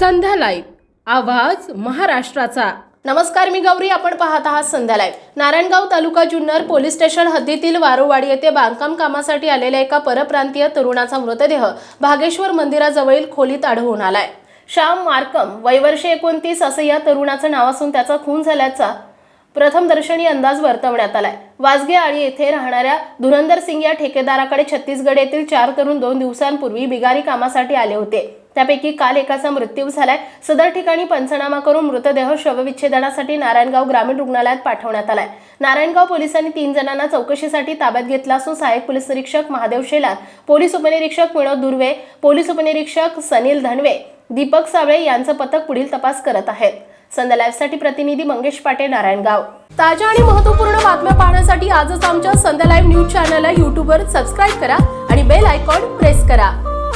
संध्या live. आवाज महाराष्ट्राचा. नमस्कार मी गौरी. आपण पाहत आहात संध्या लाईव्ह. नारायणगाव तालुका जुन्नर पोलीस स्टेशन हद्दीतील वारोवाडी येथे बांधकाम कामासाठी आलेल्या एका परप्रांतीय तरुणाचा मृतदेह भागेश्वर मंदिराजवळील खोलीत आढळून आलाय. श्याम मार्कम वयवर्षे एकोणतीस असं या तरुणाचं नाव असून त्याचा खून झाल्याचा प्रथमदर्शनी अंदाज वर्तवण्यात आलाय. वाजगे आळी येथे राहणाऱ्या धुरंदर सिंग या ठेकेदाराकडे छत्तीसगड येथील चार तरुण दोन दिवसांपूर्वी बिगारी कामासाठी आले होते. त्यापैकी काल एकाचा मृत्यू झालाय. सदर ठिकाणी पंचनामा करून मृतदेह शवविच्छेदनासाठी नारायणगाव ग्रामीण रुग्णालयात पाठवण्यात आलाय. नारायणगाव पोलिसांनी तीन जणांना चौकशीसाठी ताब्यात घेतला असून सहाय्यक पोलीस निरीक्षक महादेव शेलार पोलीस उपनिरीक्षक विनोद दुर्वे पोलीस उपनिरीक्षक सनील धनवे दीपक सावळे यांचं पथक पुढील तपास करत आहेत. संध्या लाईव्हसाठी प्रतिनिधी मंगेश पाटे नारायणगाव. ताज्या आणि महत्त्वपूर्ण बातम्या पाहण्यासाठी आजच आमच्या संध्या लाईव्ह न्यूज चॅनलला यूट्यूबवर सबस्क्राईब करा आणि बेल आयकॉन प्रेस करा.